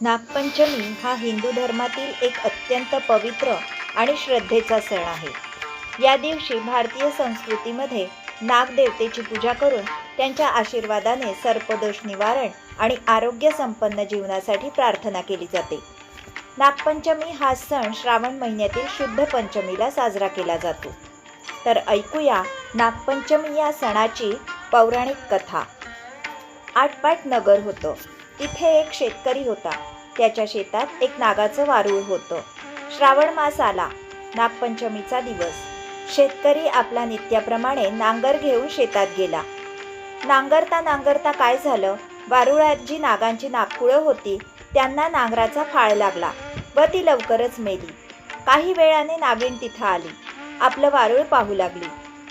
नागपंचमी हा हिंदू धर्मातील एक अत्यंत पवित्र आणि श्रद्धेचा सण आहे. या दिवशी भारतीय संस्कृतीमध्ये नागदेवतेची पूजा करून त्यांच्या आशीर्वादाने सर्पदोष निवारण आणि आरोग्य संपन्न जीवनासाठी प्रार्थना केली जाते. नागपंचमी हा सण श्रावण महिन्यातील शुद्ध पंचमीला साजरा केला जातो. तर ऐकूया नागपंचमी या सणाची पौराणिक कथा. आटपाट नगर होतं. तिथे एक शेतकरी होता. त्याच्या शेतात एक नागाचं वारूळ होतं. श्रावण मास आला. नागपंचमीचा दिवस. शेतकरी आपला नित्याप्रमाणे नांगर घेऊन शेतात गेला. नांगरता नांगरता काय झालं? वारुळात जी नागांची नागकुळं होती त्यांना नांगराचा फाळ लागला व ती लवकरच मेली. काही वेळाने नागिण तिथं आली. आपलं वारूळ पाहू लागली.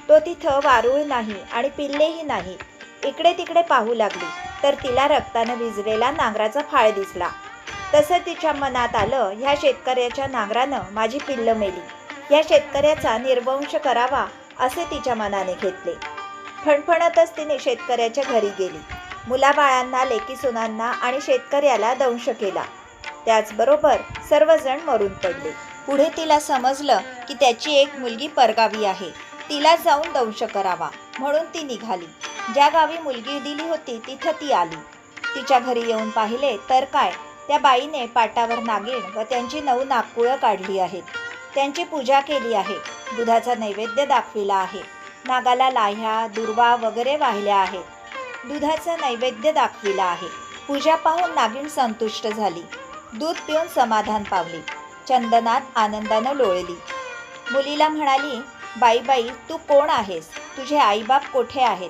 तो तिथं वारूळ नाही आणि पिल्लेही नाही. इकडे तिकडे पाहू लागली. तर तिला रक्तानं भिजलेला नांगराचा फाळ दिसला. तसं तिच्या मनात आलं ह्या शेतकऱ्याच्या नांगरानं माझी पिल्लं मेली. ह्या शेतकऱ्याचा निर्वंश करावा असे तिच्या मनाने घेतले. फणफणतच तिने शेतकऱ्याच्या घरी गेली. मुलाबाळांना लेकी सुनांना आणि शेतकऱ्याला दंश केला. त्याचबरोबर सर्वजण मरून पडले. पुढे तिला समजलं की त्याची एक मुलगी परगावी आहे. तिला जाऊन दंश करावा म्हणून ती निघाली. ज्या गावी मुलगी दिली होती तिथं ती आली. तिच्या घरी येऊन पाहिले तर काय? त्या बाईने पाटावर नागिण व त्यांची नऊ नागकुळं काढली आहेत. त्यांची पूजा केली आहे. दुधाचा नैवेद्य दाखविला आहे. नागाला लाह्या दुर्वा वगैरे वाहिल्या आहेत. दुधाचा नैवेद्य दाखविला आहे. पूजा पाहून नागिण संतुष्ट झाली. दूध पिऊन समाधान पावली. चंदनात आनंदानं लोळली. मुलीला म्हणाली बाई बाई तू कोण आहेस? तुझे आईबाप कोठे आहेत?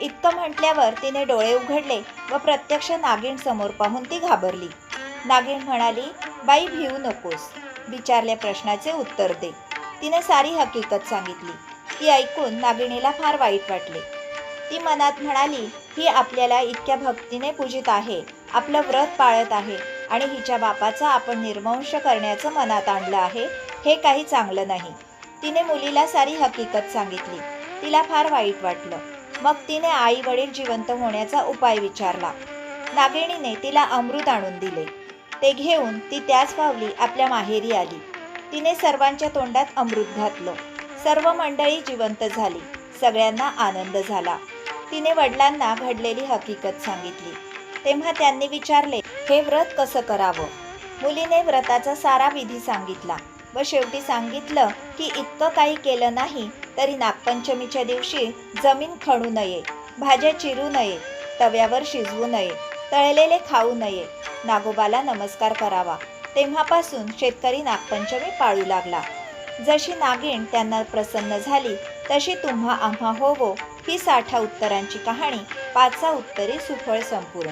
इतकं म्हटल्यावर तिने डोळे उघडले व प्रत्यक्ष नागिण समोर पाहून ती घाबरली. नागिण म्हणाली बाई भिवू नकोस. विचारल्या प्रश्नाचे उत्तर दे. तिने सारी हकीकत सांगितली. ती ऐकून नागिणीला फार वाईट वाटले. ती मनात म्हणाली ही आपल्याला इतक्या भक्तीने पूजित आहे. आपलं व्रत पाळत आहे आणि हिच्या बापाचा आपण निर्वंश करण्याचं मनात आणलं आहे हे काही चांगलं नाही. तिने मुलीला सारी हकीकत सांगितली. तिला फार वाईट वाटलं. मग तिने आई वडील जिवंत होण्याचा उपाय विचारला. नागिणीने तिला अमृत आणून दिले. ते घेऊन ती त्याच पावली आपल्या माहेरी आली. तिने सर्वांच्या तोंडात अमृत घातलं. सर्व मंडळी जिवंत झाली. सगळ्यांना आनंद झाला. तिने वडिलांना घडलेली हकीकत सांगितली. तेव्हा त्यांनी विचारले हे व्रत कसं करावं? मुलीने व्रताचा सारा विधी सांगितला. व शेवटी सांगितलं की इतकं काही केलं नाही तरी नागपंचमीच्या दिवशी जमीन खणू नये भाज्या चिरू नये तव्यावर शिजवू नये तळलेले खाऊ नये. नागोबाला नमस्कार करावा. तेव्हापासून शेतकरी नागपंचमी पाळू लागला. जशी नागिण त्यांना प्रसन्न झाली तशी तुम्हा आम्हा होवो ही साठा उत्तरांची कहाणी पाचा उत्तरी सुफळ संपूर्ण.